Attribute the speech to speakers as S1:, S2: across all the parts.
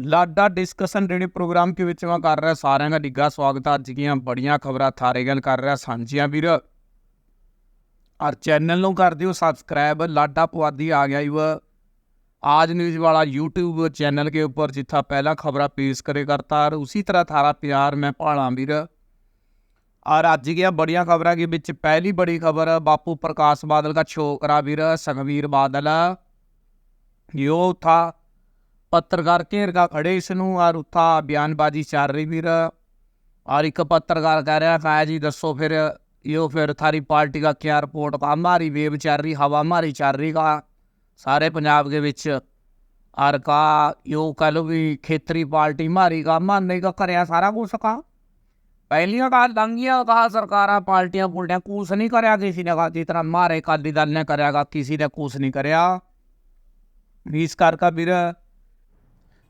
S1: Lada discussion radio programme ਕੇ ਵਿੱਚ ਮੈਂ ਕਰ ਰਿਹਾ ਸਾਰਿਆਂ ਦਾ ਨਿੱਘਾ ਸਵਾਗਤ ਹੈ। ਅੱਜ ਦੀਆਂ ਬੜੀਆਂ ਖਬਰਾਂ ਥਾਰੇ ਗੱਲ ਕਰ ਰਿਹਾ ਸਾਂਝੀਆਂ ਵੀਰ ਔਰ ਚੈਨਲ ਨੂੰ ਕਰ ਦਿਓ सब्सक्राइब लाडा पुआधी आ गया युवा आज न्यूज वाला यूट्यूब चैनल के ऊपर जिथा पहला खबरा पेश करे करता और उसी तरह थारा प्यार मैं भाला वीर और ਅੱਜ ਦੀਆਂ ਬੜੀਆਂ ਖਬਰਾਂ ਦੇ ਵਿੱਚ ਪਹਿਲੀ ਬੜੀ ਖਬਰ ਬਾਪੂ ਪ੍ਰਕਾਸ਼ ਬਾਦਲ ਦਾ ਛੋਕਰਾ ਵੀਰ ਸੁਖਵੀਰ ਬਾਦਲ यो था ਪੱਤਰਕਾਰ ਘੇਰ ਕਾ ਖੜੇ ਇਸ ਨੂੰ ਔਰ ਉੱਥਾ ਬਿਆਨਬਾਜ਼ੀ ਚੱਲ ਰਹੀ ਵੀਰ। ਔਰ ਇੱਕ ਪੱਤਰਕਾਰ ਕਹਿ ਰਿਹਾ ਕਹਾ ਜੀ ਦੱਸੋ ਫਿਰ, ਇਹੋ ਫਿਰ ਥਾਰੀ ਪਾਰਟੀ ਦਾ ਕੀ ਰਿਪੋਰਟ ਕਾ ਹਮਾਰੀ ਵੇਵ ਚੱਲ ਰਹੀ, ਹਵਾ ਹਮਾਰੀ ਚੱਲ ਰਹੀ ਕਾ ਸਾਰੇ ਪੰਜਾਬ ਦੇ ਵਿੱਚ। ਔਰ ਕਾ ਯੋ ਕਹ ਲੋ ਵੀ ਖੇਤਰੀ ਪਾਰਟੀ ਮਾਰੀ ਕਾ ਮਾਨੇ ਕਾ ਕਰਿਆ ਸਾਰਾ ਕੁਛ ਕਾ ਪਹਿਲੀਆਂ ਕਾ ਲੰਗੀਆਂ ਕਾ ਸਰਕਾਰਾਂ ਪਾਰਟੀਆਂ ਪੁਲਟੀਆਂ, ਕੁਛ ਨਹੀਂ ਕਰਿਆ ਕਿਸੇ ਨੇ ਕਾ ਜਿਸ ਤਰ੍ਹਾਂ ਮਾਰੇ ਕਾਲੀ ਦਲ ਨੇ ਕਰਿਆ ਕਾ ਕਿਸੇ ਨੇ ਕੁਛ ਨਹੀਂ ਕਰਿਆ। ਇਸ ਕਰ ਵੀਰ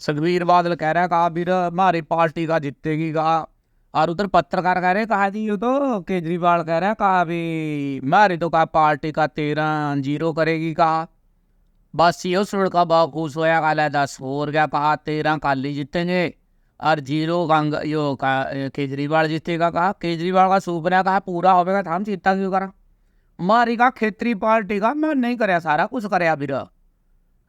S1: सुखबीर बादल कह रहा है कहा फिर हमारी पार्टी का जीतेगी कहा और उधर पत्रकार कह रहे कहा जी ये तो केजरीवाल कह रहा है कहा भी हमारी तो कहा पार्टी का तेरह जीरो करेगी कहा बस ये सुन का बहुत खुश होया कहा दस और क्या कहा तेरह काली जीतेंगे और जीरो कांग यो का केजरीवाल जीतेगा कहा केजरीवाल का सुपना कहा पूरा होगा तो हम चिंता क्यों करा हमारी का खेतरी पार्टी का मैं नहीं कराया सारा कुछ कराया फिर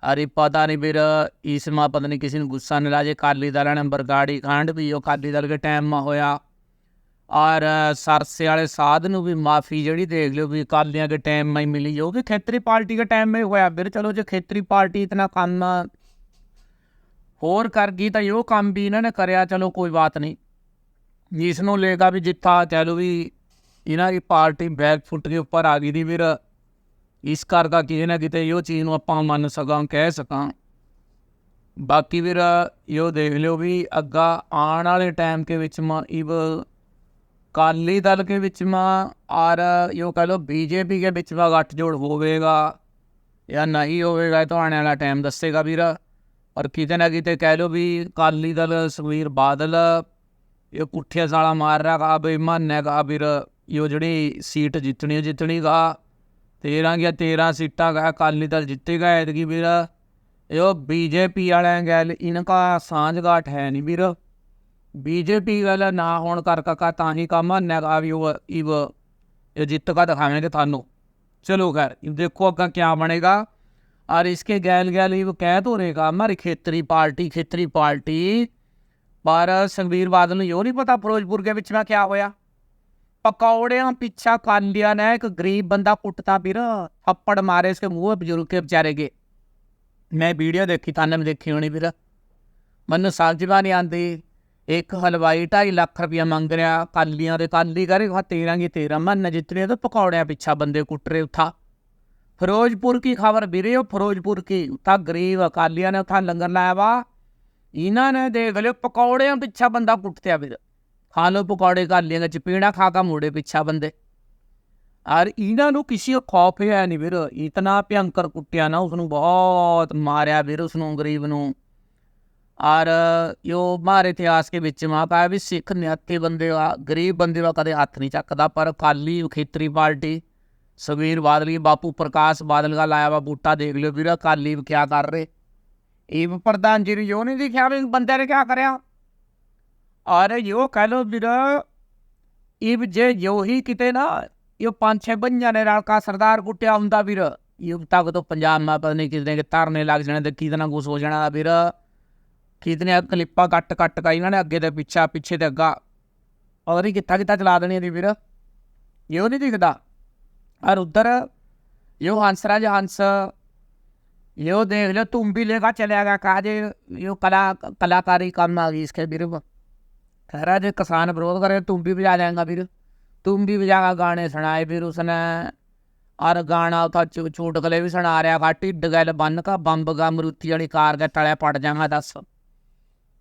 S1: ਅਰੇ ਪਤਾ ਨਹੀਂ ਵੀਰ, ਇਸ ਮਾ ਪਤਾ ਨਹੀਂ ਕਿਸੇ ਨੂੰ ਗੁੱਸਾ ਨਹੀਂ ਲਾਜੇ ਕਾਲੀ ਦਲ ਨੇ ਬਰਗਾੜੀ ਕਾਂਡ ਵੀ, ਉਹ ਕਾਲੀ ਦਲ ਦੇ ਟਾਈਮ ਮਾ ਹੋਇਆ। ਔਰ ਸਰਸੇ ਵਾਲੇ ਸਾਧ ਨੂੰ ਵੀ ਮਾਫੀ ਜਿਹੜੀ ਦੇਖ ਲਿਓ ਵੀ ਕਾਲੀਆਂ ਦੇ ਟਾਈਮ ਮਾ ਹੀ ਮਿਲੀ, ਉਹ ਵੀ ਖੇਤਰੀ ਪਾਰਟੀ ਦੇ ਟਾਈਮ ਮਾ ਹੋਇਆ। ਵੀਰ, ਚਲੋ ਜੇ ਖੇਤਰੀ ਪਾਰਟੀ ਇਤਨਾ ਕੰਮ ਹੋਰ ਕਰ ਗਈ ਤਾਂ ਇਹ ਕੰਮ ਵੀ ਇਹਨਾਂ ਨੇ ਕਰਿਆ, ਚਲੋ ਕੋਈ ਬਾਤ ਨਹੀਂ। ਇਸ ਨੂੰ ਲੇਗਾ ਵੀ ਜਿੱਥਾ ਕਹਿ ਚਲੋ ਵੀ ਇਹਨਾਂ ਦੀ ਪਾਰਟੀ ਬੈਕ ਫੁੱਟ ਦੇ ਉੱਪਰ ਆ ਗਈ ਦੀ ਵੀਰ। ਇਸ ਘਰ ਦਾ ਕਿਤੇ ਨਾ ਕਿਤੇ ਇਹੋ ਚੀਜ਼ ਨੂੰ ਆਪਾਂ ਮੰਨ ਸਕਾਂ, ਕਹਿ ਸਕਾਂ। ਬਾਕੀ ਵੀਰ, ਇਹੋ ਦੇਖ ਲਿਓ ਵੀ ਅੱਗਾ ਆਉਣ ਵਾਲੇ ਟਾਈਮ ਕੇ ਵਿੱਚ ਮਾ ਇਵ ਕਾਲੀ ਦਲ ਕੇ ਵਿੱਚ ਮਾ, ਔਰ ਇਹੋ ਕਹ ਲੋ ਬੀਜੇਪੀ ਕੇ ਵਿੱਚ ਮਾ ਗੱਠਜੋੜ ਹੋਵੇਗਾ ਜਾਂ ਨਹੀਂ ਹੋਵੇਗਾ ਤਾਂ ਆਉਣ ਵਾਲਾ ਟਾਈਮ ਦੱਸੇਗਾ ਵੀਰ। ਔਰ ਕਿਤੇ ਨਾ ਕਿਤੇ ਕਹਿ ਲੋ ਵੀ ਕਾਲੀ ਦਲ ਸੁਵੀਰ ਬਾਦਲ, ਇਹ ਪੁੱਠੇ ਸਾਲਾ ਮਾਰ ਰਿਹਾ ਕਾ ਬੇਮਾਨ ਨੇ ਵੀਰ। ਇਹੋ ਜਿਹੜੀ ਸੀਟ ਜਿੱਤਣੀ ਜਿੱਤਣੀ ਦਾ 13 ਗਿਆ 13 ਸੀਟਾਂ ਅਕਾਲੀ ਦਲ ਜਿੱਤੇਗਾ ਐਤਕੀ ਵੀਰ। ਇਹੋ ਬੀਜੇਪੀ ਵਾਲਿਆਂ ਗੱਲ ਸਾਂਝ ਘਾਟ ਹੈ ਨਹੀਂ ਵੀਰ। ਬੀਜੇਪੀ ਵਾਲਾ ਨਾ ਹੋਣ ਕਰ ਕਾ ਤਾਂ ਹੀ ਕੰਮ ਨਗਾ ਵੀ ਉਹ ਇਵ ਇਹ ਜਿੱਤ ਕਾ ਦਿਖਾਵੇਂਗੇ ਤੁਹਾਨੂੰ। ਚਲੋ ਘਰ ਦੇਖੋ ਅੱਗਾ ਕੀ ਬਣੇਗਾ। ਔਰ इसके गैल ਗੈਲ ही वो कह तो ਮਾਰੀ ਖੇਤਰੀ ਪਾਰਟੀ ਖੇਤਰੀ ਪਾਰਟੀ। ਪਰ पर ਬਾਦਲ ਨੂੰ ने ਨਹੀਂ ਪਤਾ पता फिरोजपुर के बीच में क्या ਪਕੌੜਿਆਂ ਪਿੱਛਾ ਕਾਲੀਆਂ ਨੇ, ਇੱਕ ਗਰੀਬ ਬੰਦਾ ਕੁੱਟਤਾ ਵੀਰ, ਥੱਪੜ ਮਾਰੇ ਇਸਕੇ ਮੂੰਹ ਬਜ਼ੁਰਗ ਕੇ ਵਿਚਾਰੇ ਕੇ ਮੈਂ ਵੀਡੀਓ ਦੇਖੀ ਤਾਨੇ ਮੈਂ ਦੇਖੀ ਹੋਣੀ ਵੀਰ। ਮੈਨੂੰ ਸਮਝਵਾ ਨਹੀਂ ਆਂਦੀ ਇੱਕ ਹਲਵਾਈ 2.5 ਲੱਖ ਰੁਪਇਆ ਮੰਗ ਰਿਹਾ, ਕਾਲੀਆਂ ਦੇ ਕਾਲੀ ਕਰੇ ਹਾ 13 ਕੀ 13 ਮੰਨ ਜਿਤਨੇ ਤਾਂ ਪਕੌੜਿਆਂ ਪਿੱਛਾ ਬੰਦੇ ਕੁੱਟ ਰਹੇ ਉਥਾ। ਫਿਰੋਜ਼ਪੁਰ ਕੀ ਖਬਰ ਵੀਰੇ, ਉਹ ਫਿਰੋਜ਼ਪੁਰ ਕੀ? ਉਥਾ ਗਰੀਬ ਅਕਾਲੀਆਂ ਨੇ ਉਥਾ ਲੰਗਰ ਲਾਇਆ ਵਾ। ਇਹਨਾਂ ਨੇ ਦੇਖ ਲਿਓ, ਪਕੌੜਿਆਂ ਪਿੱਛਾ ਬੰਦਾ ਕੁੱਟਿਆ ਵੀਰ। ਖਾ ਲੋ ਪਕੌੜੇ ਕਰ ਲਿਆਂਗੇ ਚਪੇੜਾ ਖਾ ਕਾ ਮੋੜੇ ਪਿੱਛਾ ਬੰਦੇ। ਔਰ ਇਹਨਾਂ ਨੂੰ ਕਿਸੇ ਖੌਫ ਹੈ ਨਹੀਂ ਵੀਰ। ਇਤਨਾ ਭਿਅੰਕਰ ਕੁੱਟਿਆ ਨਾ ਉਸ ਨੂੰ ਬਹੁਤ ਮਾਰਿਆ ਵੀਰ ਉਸ ਨੂੰ ਗਰੀਬ ਨੂੰ। ਔਰ ਯੋ ਮਾਰੇ ਇਤਿਹਾਸ ਕੇ ਵਿੱਚ ਮਾ ਪਾਇਆ ਵੀ ਸਿੱਖ ਨਿਹੱਥੇ ਬੰਦੇ ਆ, ਗਰੀਬ ਬੰਦੇ ਵਾ ਕਦੇ ਹੱਥ ਨਹੀਂ ਚੱਕਦਾ, ਪਰ ਕਾਲੀ ਖੇਤਰੀ ਪਾਰਟੀ, ਸੁਖਬੀਰ ਬਾਦਲ, ਬਾਪੂ ਪ੍ਰਕਾਸ਼ ਬਾਦਲ ਦਾ ਲਾਇਆ ਵਾ ਬੂਟਾ, ਦੇਖ ਲਿਓ ਵੀਰ ਕਾਲੀ ਕਿਆ ਕਰ ਰਹੇ। ਇਹ ਪ੍ਰਧਾਨ ਜੀ ਨੂੰ ਯੋ ਨਹੀਂ ਦਿਖਿਆ ਵੀ ਬੰਦੇ ਨੇ ਕਿਆ ਕਰਿਆ? अरे यो कहलो बिरा इब जे यो ही किते ना यो पांच छह बंजा ने राल का सरदार कुटिया हुंदा वीर ये तक तो पंजाब में पता नहीं कितने के तारने लग जाने तो कितना कुछ हो जाना वीर कितने क्लिप्पा कट कट का इन्होंने अगे तो पिछा पिछे तो अग्गा और ही कित्था कित्था चला देनी थी वीर यो नहीं दिखता और उधर यो हंसराज हंस यो देख लो तुम भी लेगा चलेगा कहा जे यो कला कलाकारी काम आ गई इसके वीर कह रहा जो किसान विरोध करे तुम भी बजा जाएगा फिर तुम भी बजागा गाने सुनाए फिर उसने और गाना उथा चुटकले भी सुना रहा का ढिड गल बन का बंब गा मरुति वाली कार के तले पड़ जाएगा दस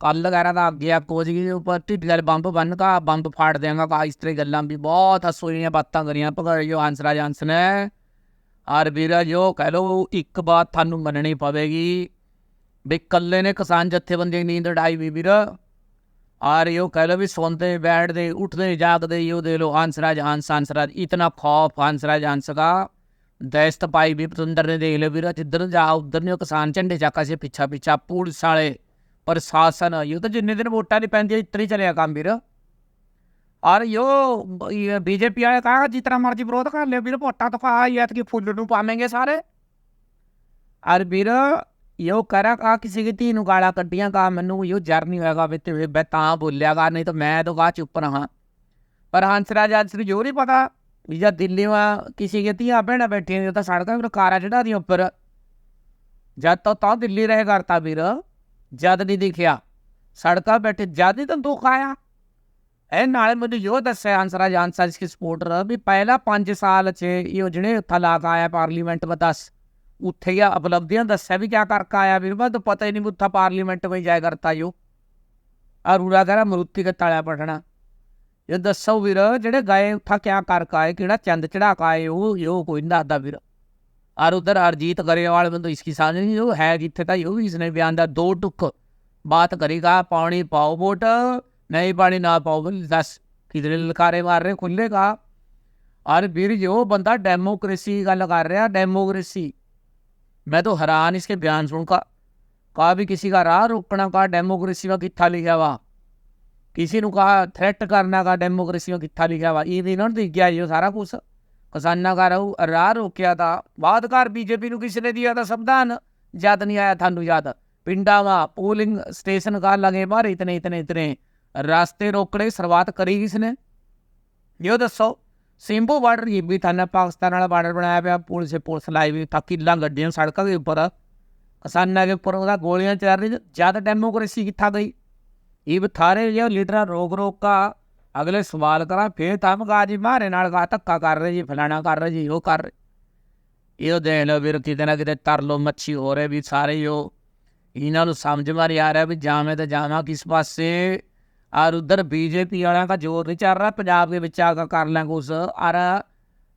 S1: कल कह रहा था अगे कोच की उपर ढिड गल बंब बन का बंब फाड़ देगा का इस तरह गल्लां भी बहुत हसोइयां बातां करियां भगत जो हंसराज हंस ने ਔਰ ਵੀਰ ਜੋ ਕਹਿ ਲੋ ਇੱਕ ਬਾਤ ਤੁਹਾਨੂੰ ਮੰਨਣੀ ਪਵੇਗੀ ਵੀ ਕੱਲੇ ਨੇ ਕਿਸਾਨ ਜਥੇਬੰਦੀ ਦੀ ਨੀਂਦ ਉਡਾਈ ਵੀ ਵੀਰ ਔਰ ਇਹ ਕਹਿ ਲੋ ਵੀ ਸੌਂਦੇ ਬੈਠਦੇ, ਉੱਠਦੇ, ਜਾਗਦੇ, ਇਹ ਦੇ ਲੋ ਹੰਸਰਾਜ ਹੰਸ ਹੰਸਰਾਜ ਇਤਨਾ ਖੌਫ ਹੰਸਰਾਜ ਹੰਸ का ਦਹਿਸ਼ਤ ਪਾਈ ਵੀ ਪਤੰਦਰ ਨੇ ਦੇਖ ਲਿਓ ਵੀਰ ਜਿੱਧਰ ਜਾ, ਉਧਰ ਨੇ ਉਹ ਕਿਸਾਨ ਝੰਡੇ ਚੱਕਾ ਸੀ ਪਿੱਛਾ ਪਿੱਛਾ, ਪੁਲਿਸ ਵਾਲੇ, ਪ੍ਰਸ਼ਾਸਨ, ਇਹ ਤਾਂ ਜਿੰਨੇ ਦਿਨ ਵੋਟਾਂ ਨਹੀਂ ਪੈਂਦੀਆਂ ਇਤਰੀ ਚੱਲਿਆ ਕੰਮ ਵੀਰ। ਔਰ ਯੋ ਬੀਜੇਪੀ ਵਾਲੇ ਕਹਾ ਜਿਸ ਮਰਜ਼ੀ ਵਿਰੋਧ ਕਰ ਲਿਓ ਵੀਰ, ਵੋਟਾਂ ਤਾਂ ਕਹਾ ਯਾਤ ਕਿ ਫੁੱਲ ਨੂੰ ਪਾਵਾਂਗੇ ਸਾਰੇ। ਔਰ ਵੀਰ ਯੋ ਕਰਾ ਕਾ ਕਿਸੇ ਦੀ ਧੀ ਨੂੰ ਗਾਲਾਂ ਕੱਢੀਆਂ ਕਾ ਮੈਨੂੰ ਯੋ ਜਰ ਨਹੀਂ ਹੋਏਗਾ ਵੀ ਤੇ ਮੈਂ ਤਾਂ ਬੋਲਿਆ ਬੋਲਿਆਗਾ ਨਹੀਂ ਤਾਂ ਮੈਂ ਤਾਂ ਕਾ ਚੁੱਪ ਰਹਾ ਪਰ ਹੰਸਰਾਜ ਨੂੰ ਜੋ ਨਹੀਂ ਪਤਾ ਵੀ ਜਦ ਦਿੱਲੀ ਮਾ ਕਿਸੇ ਦੀ ਧੀਆਂ ਭੈਣਾਂ ਬੈਠੀਆਂ ਨੇ, ਤਾਂ ਸੜਕਾਂ ਵੀ ਕਾਰਾਂ ਚੜਾ ਦੀਆਂ ਉੱਪਰ। ਜਦ ਤਾਂ ਤਾਂ ਦਿੱਲੀ ਰਹੇ ਕਰਤਾ ਵੀਰ, ਜਦ ਨਹੀਂ ਦਿਖਿਆ। ਸੜਕਾਂ ਬੈਠੇ, ਜਦ ਹੀ ਤਾਂ ਦੁੱਖ ਆਇਆ? ਇਹ ਨਾਲੇ ਮੈਨੂੰ ਜੋ ਦੱਸਿਆ ਹੰਸਰਾਜ ਅੰਸਰੀ ਦੀ ਸਪੋਰਟਰ, ਵੀ ਪਹਿਲਾ 5 ਸਾਲ ਚ ਇਹ ਜਿਹੜੇ ਉੱਥਾ ਲਾ ਕੇ ਆਇਆ ਪਾਰਲੀਮੈਂਟ ਵਿੱਚ ਦੱਸ ਉੱਥੇ ਹੀ ਉਪਲਬਧੀਆਂ ਦੱਸਿਆ ਵੀ ਕਿਆ भी ਆਇਆ करके ਮੈਂ ਤਾਂ ਪਤਾ ਹੀ ਨਹੀਂ नहीं मुझा पार्लियामेंट में जाया करता जो ਅਰੂੜਾ ਕਹਿੰਦਾ ਮਰੂਤੀ ਕੇ ਤਾਲਿਆ ਪਟਣਾ। ਇਹ ਦੱਸੋ ਵੀਰ, ਜਿਹੜੇ ਗਏ ਉੱਥਾ ਕਿਆ ਕਰਕੇ ਆਏ, ਕਿਹੜਾ ਚੰਦ ਚੜਾ ਕੇ ਆਏ, ਉਹ ਯੋ ਕੋਈ ਨਹੀਂ ਦੱਸਦਾ ਵੀਰ। ਆਰ ਉਧਰ ਅਰਜੀਤ ਗਰੇਵਾਲ, ਮੈਨੂੰ ਇਸ ਕੀ ਸਮਝ ਨਹੀਂ, ਉਹ ਹੈ ਜਿੱਥੇ ਤਾਂ ਉਹ ਵੀ ਇਸ ਨੇ ਬਿਆਨ ਦਾ ਦੋ ਟੁਕ ਬਾਤ ਕਰੇਗਾ ਪਾਣੀ ਪਾਓ ਵੋਟ, ਨਹੀਂ ਪਾਣੀ ਨਾ ਪਾਓ ਦੱਸ ਕਿਧਰੇ ਲਕਾਰੇ ਮਾਰ ਰਹੇ ਖੁੱਲੇਗਾ ਔਰ ਵੀਰ ਜੋ ਬੰਦਾ ਡੈਮੋਕ੍ਰੇਸੀ ਗੱਲ ਕਰ ਰਿਹਾ ਡੈਮੋਕ੍ਰੇਸੀ मैं तो हैरान इसके बयान सुनकर कहा भी किसी का राह रोकना कहा डेमोक्रेसी में किथा लिखा हुआ किसी ने कहा थ्रेट करना कहा डेमोक्रेसी में किथा लिखा हुआ ये इन्होंने दिखा ये सारा कुछ किसाना का राह राह रोकया था बाद घर बीजेपी को किसी ने दिया था संविधान याद नहीं आया थानू याद पिंडा में पोलिंग स्टेशन का लगे बार इतने इतने इतने रास्ते रोकड़े शुरुआत करी किसने ये दसो ਸਿੰਭੂ ਬਾਰਡਰ ਇਹ ਵੀ ਥਾਨਾ ਪਾਕਿਸਤਾਨ ਵਾਲਾ ਬਾਰਡਰ ਬਣਾਇਆ ਪਿਆ, ਪੁਲਿਸ ਪੁਲਿਸ ਲਾਈ ਵੀ ਤਾਂ ਕਿੱਲਾਂ ਗੱਡੀਆਂ ਸੜਕਾਂ ਦੇ ਉੱਪਰ। ਕਿਸਾਨਾਂ ਦੇ ਉੱਪਰ ਉਹਦਾ ਗੋਲੀਆਂ ਚੱਲ ਰਹੀ ਜਦ ਡੈਮੋਕ੍ਰੇਸੀ ਕਿੱਥਾ ਗਈ? ਇਹ ਬਥਾਰੇ ਜੋ ਲੀਡਰਾਂ ਰੋਕ ਰੋਕ ਅਗਲੇ ਸਵਾਲ ਕਰਾਂ, ਫੇਰ ਤਮ ਜੀ ਮਾਰੇ ਨਾਲ ਗਾ, ਧੱਕਾ ਕਰ ਰਹੇ ਜੀ, ਫਲਾਣਾ ਕਰ ਰਹੇ ਜੀ, ਉਹ ਕਰ ਰਹੇ। ਇਹ ਦੇਖ ਲਓ ਵੀਰ, ਕਿਤੇ ਨਾ ਕਿਤੇ ਤਰ ਤਰਲੋ ਮੱਛੀ ਹੋ ਰਹੇ ਵੀ ਸਾਰੇ ਉਹ। ਇਹਨਾਂ ਨੂੰ ਸਮਝ ਮਾਰੀ ਆ ਰਿਹਾ ਵੀ ਜਾਵੇਂ ਤਾਂ ਜਾਵਾਂ ਕਿਸ ਪਾਸੇ। और उधर बीजेपी वाला का जोर नहीं चल रहा पंजाब के बीच आकर कर लें कुछ और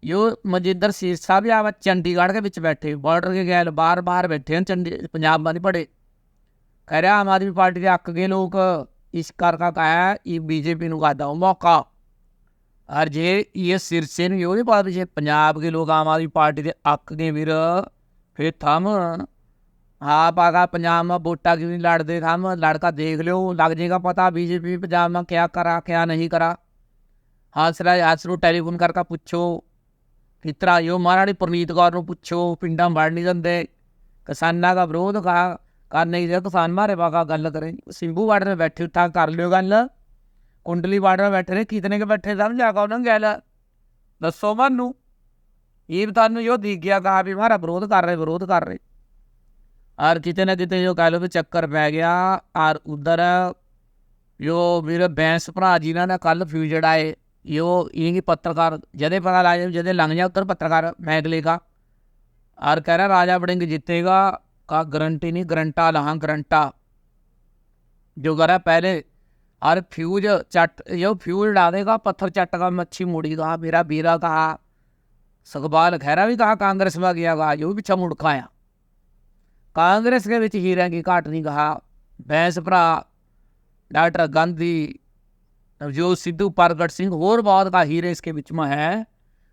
S1: यो मजिंदर सिरसा भी आवा चंडीगढ़ के बीच बैठे बॉर्डर के गैल बार बार बैठे हैं चंडी पंजाब में नहीं पड़े कह रहे आम आदमी पार्टी के अक गए लोग इस कर का कहा ये बीजेपी को कहता हूँ मौका और जे ये सिरसे ने यो नहीं पता पंजाब के लोग आम आदमी पार्टी के अक गए वीर फिर थम ਹਾਂ ਪਾਗਾ ਪੰਜਾਬ में वोटा क्यों नहीं लड़ते हम लड़का देख लो लग जाएगा पता बीजेपी पंजाब में क्या करा क्या नहीं करा ਹਾਸਰਾ ਹਾਸਰੂ ਟੈਲੀਫੋਨ ਕਰਕੇ ਪੁੱਛੋ ਕਿਤਰਾ ਯੋ ਮਹਾਰਾਣੀ ਪ੍ਰਨੀਤ ਕੌਰ ਨੂੰ ਪੁੱਛੋ ਪਿੰਡਾਂ ਵੜ ਨਹੀਂ ਦਿੰਦੇ ਕਿਸਾਨਾਂ ਦਾ ਵਿਰੋਧ ਕਾ ਕਰ ਨਹੀਂ ਰਿਹਾ ਕਿਸਾਨ ਮਾਰੇ ਬਾਗਾ ਗੱਲ ਕਰੇ ਸਿੰਭੂ ਬਾਰਡਰ में बैठे उठा कर लियो ਗੱਲ ਕੁੰਡਲੀ ਬਾਰਡਰ में बैठे ਨੇ ਕਿਤਨੇ ਕੇ ਬੈਠੇ ਸਮਝਾ ਕਾ ਉਹਨਾਂ ਗੱਲ ਦੱਸੋ ਮੈਨੂੰ ਇਹ ਤੁਹਾਨੂੰ ਜੋ ਦਿਖ ਗਿਆ ਕਹਾ ਵੀ ਮਾਰਾ ਵਿਰੋਧ ਕਰ ਰਹੇ ਵਿਰੋਧ ਕਰ ਰਹੇ और कितने ना कितने जो कह लो भी चक्कर पै गया और उधर जो मेरे बैंस भरा जिन्हों ने कल फ्यूजड आए यो इनकी पत्रकार जदे पता लग जदे लंघ जाए उधर पत्रकार मैगले का और कह रहा राजा बड़िंग जीतेगा का गारंटी नहीं गारंटा लहा गारंटा जो कह रहा पहले और फ्यूज चट यो फ्यूज डाल देगा पत्थर चट का मच्छी मुड़ी कहा मेरा बीरा कहा सुखपाल खैरा भी कहा कांग्रेस में गया कहा यो भी पीछा मुड़का ਕਾਂਗਰਸ ਦੇ ਵਿੱਚ हीरा की घाट नहीं कहा भैंस भरा डॉक्टर गांधी नवजोत सिद्धू प्रगट सिंह और बहुत ਹੀਰੇ ਇਸ इसके बीच में है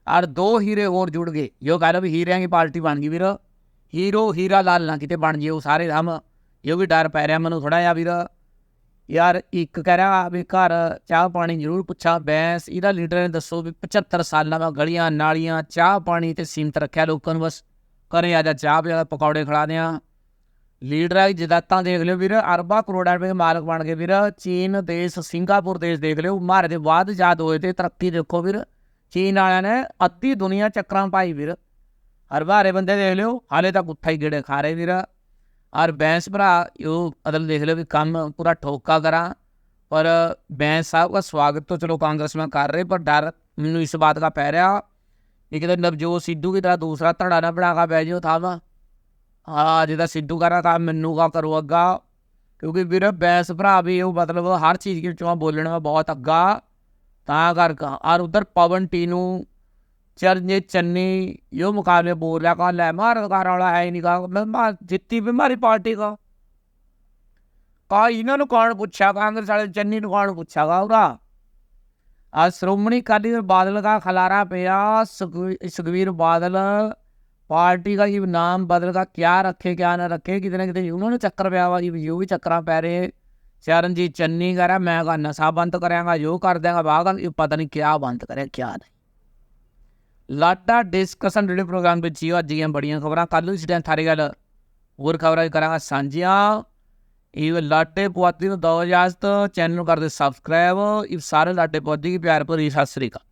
S1: और दो हीरे और जुड़ गए यो कह रहे हीरिया की पार्टी बन गई ਵੀਰ। ਹੀਰੋ, ਹੀਰਾ लाल ना ਕਿਤੇ ਬਣ ਜੇ ਉਹ ਸਾਰੇ ਹਮ ਇਹ ਵੀ ਡਰ ਪੈ ਰਿਹਾ ਮੈਨੂੰ ਥੋੜਾ ਜਿਹਾ ਵੀਰ। ਯਾਰ ਇੱਕ ਕਹਿ ਰਿਹਾ ਵੀ ਘਰ ਚਾਹ ਪਾਣੀ ਜ਼ਰੂਰ ਪੁੱਛਾਂ। ਬੈਂਸ, ਇਹਦਾ ਲੀਡਰ ਨੇ ਦੱਸੋ ਵੀ 75 ਸਾਲਾਂ ਦਾ ਗਲੀਆਂ ਨਾਲੀਆਂ, ਚਾਹ ਪਾਣੀ ਤੇ ਸੀਮਤ ਰੱਖਿਆ ਲੋਕਾਂ ਨੂੰ ਬਸ। ਕਰੇ ਆ ਜਾ ਚਾਹ ਪਕੌੜੇ ਖਿਲਾ ਦਿਆਂ। ਲੀਡਰ ਹੈ ਜਿਦਾਤਾਂ ਦੇਖ ਲਿਓ ਵੀਰ, ਅਰਬਾਂ ਕਰੋੜਾਂ ਰੁਪਏ ਮਾਲਕ ਬਣ ਗਏ ਵੀਰ। ਚੀਨ, ਦੇਸ਼, ਸਿੰਗਾਪੁਰ ਦੇਸ਼ ਦੇਖ ਲਿਓ, ਮਾਰੇ ਦੇ ਬਾਅਦ ਯਾਦ ਹੋਏ ਤੇ ਤਰੱਕੀ ਦੇਖੋ ਵੀਰ। ਚੀਨ ਵਾਲਿਆਂ ਨੇ ਅੱਧੀ ਦੁਨੀਆ ਚੱਕਰਾਂ ਪਾਈ ਵੀਰ। ਅਰਬਾਰੇ ਬੰਦੇ ਦੇਖ ਲਿਓ, ਹਾਲੇ ਤੱਕ ਉੱਠਾ ਹੀ ਗੇੜੇ ਖਾ ਰਹੇ ਵੀਰ। ਔਰ ਬੈਂਸ ਭਰਾ ਇਹ ਅਦਲ ਦੇਖ ਲਿਓ ਵੀ ਕੰਮ ਪੂਰਾ ਠੋਕਾ ਕਰਾਂ। ਪਰ ਬੈਂਸ ਸਾਹਿਬ ਦਾ ਸਵਾਗਤ ਤੋਂ ਚਲੋ ਕਾਂਗਰਸ ਮੈਂ ਕਰ ਰਹੇ, ਪਰ ਡਰ ਮੈਨੂੰ ਇਸ ਬਾਤ ਦਾ ਪੈ ਰਿਹਾ। ਇਹ ਕਿਤੇ ਨਵਜੋਤ ਸਿੱਧੂ ਦੀ ਤਰ੍ਹਾਂ ਦੂਸਰਾ ਧੜਾ ਨਾ ਬਣਾ ਕੇ ਬਹਿ ਜਿਓ ਥਾਵਾ। ਵਾ ਹਾਂ ਜਿਹਦਾ ਸਿੱਧੂ ਕਰਾ ਕੰਮ ਮੈਨੂੰ ਕਾ ਕਰੂ ਅੱਗਾ ਕਿਉਂਕਿ ਵੀਰ ਬੈਂਸ ਭਰਾ ਵੀ ਉਹ ਮਤਲਬ ਹਰ ਚੀਜ਼ ਦੇ ਵਿੱਚੋਂ ਬੋਲਣ ਵਿੱਚ ਬਹੁਤ ਅੱਗਾ ਤਾਂ ਕਰਕੇ ਔਰ ਉਧਰ ਪਵਨ ਟੀਨੂ ਚਰਨਜੇ ਚੰਨੀ यो मुकाबले बोल रहा कहा ले मार घर वाला है ही नहीं कहा मैं मार जितनी भी हमारी पार्टी का ਕਹਾ ਇਹਨਾਂ ਨੂੰ ਕੌਣ ਪੁੱਛਿਆ ਕਾਂਗਰਸ ਵਾਲੇ ਚੰਨੀ ਨੂੰ ਕੌਣ ਪੁੱਛਾਗਾ ਉਹਦਾ ਆ ਸ਼੍ਰੋਮਣੀ ਅਕਾਲੀ ਦਲ ਬਾਦਲ ਦਾ ਖਲਾਰਾ ਪਿਆ ਸੁਖਵੀ- ਸੁਖਵੀਰ ਬਾਦਲ
S2: ਪਾਰਟੀ ਦਾ ਇਹ ਨਾਮ ਬਦਲਗਾ ਕਿਆ ਰੱਖੇ, ਕਿਆ ਨਾ ਰੱਖੇ, ਕਿਤੇ ਨਾ ਕਿਤੇ ਉਹਨਾਂ ਨੂੰ ਚੱਕਰ ਪਿਆ ਵਾ ਜੀ ਜੋ ਵੀ ਚੱਕਰਾਂ ਪੈ ਰਹੇ ਚਰਨਜੀਤ ਚੰਨੀ ਕਰਾ ਮੈਂ ਕਹਾ ਨਸ਼ਾ ਬੰਦ ਕਰਾਂਗਾ, ਜੋ ਕਰ ਦਿਆਂਗਾ ਬਾਗਾ ਇਹ ਪਤਾ ਨਹੀਂ ਕਿਆ ਬੰਦ ਕਰੇ ਕਿਆ ਨਹੀਂ। ਲਾਟਾ ਡਿਸਕਸ਼ਨ ਜਿਹੜੇ ਪ੍ਰੋਗਰਾਮ ਵਿੱਚ ਹੀ ਅੱਜ ਦੀਆਂ ਬੜੀਆਂ ਖਬਰਾਂ ਕੱਲ ਨੂੰ ਇਸ ਟਾਈਮ ਥਾਰੇ ਗੱਲ ਹੋਰ ਖਬਰਾਂ ਕਰਾਂਗਾ ਸਾਂਝੀਆਂ। ਇਹ ਲਾਟੇ ਪੁਆਤੀ ਨੂੰ ਦੋ ਇਜਾਜ਼ਤ ਚੈਨਲ ਨੂੰ ਕਰਦੇ ਸਬਸਕ੍ਰਾਈਬ ਇਹ ਸਾਰੇ ਲਾਟੇ ਪੁਆਤੀ ਕੀ ਪਿਆਰ ਭਰੀ ਸਤਿ ਸ੍ਰੀ ਅਕਾਲ।